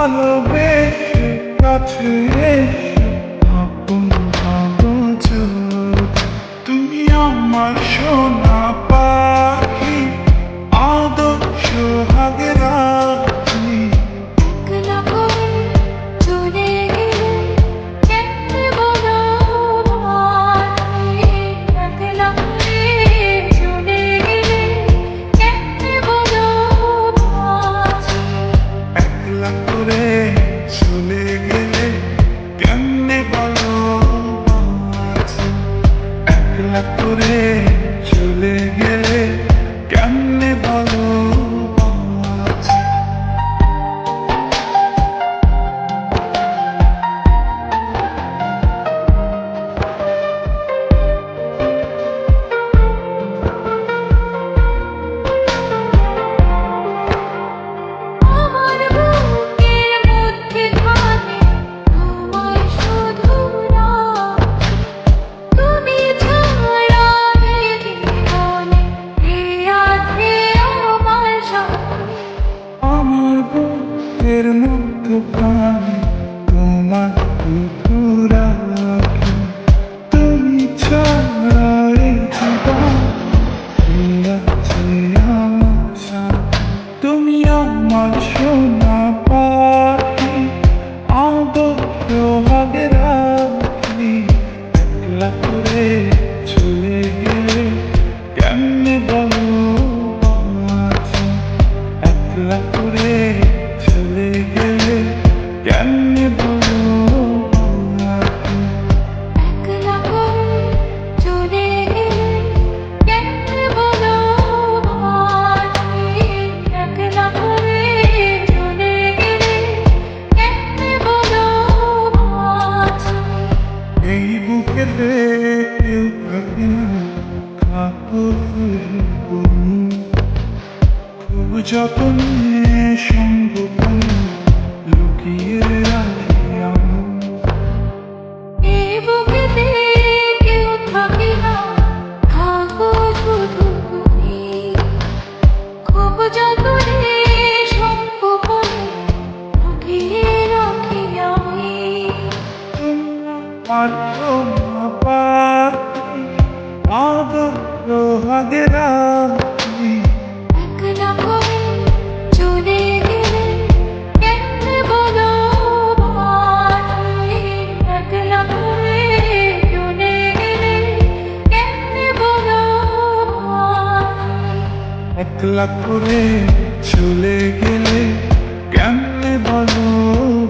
ভালোবেসে কাছে আপন আপন তুমি আমার সোনা। শুনে গেলে কেমনে বলো। একলা করে চলে গেলে কেমনে বলো। যতনে সংগোপনে লুকিয়ে রাখি আমি। বুকেতে কেউ থাকে না থাকো শুধু তুমি। খুব যতনে সংগোপনে লুকিয়ে রাখি আমি। একলা করে চলে গেলে কেমনে বলো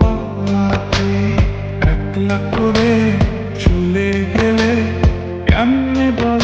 বাবাতে একলা করে চলে গেলে কেমনে বলো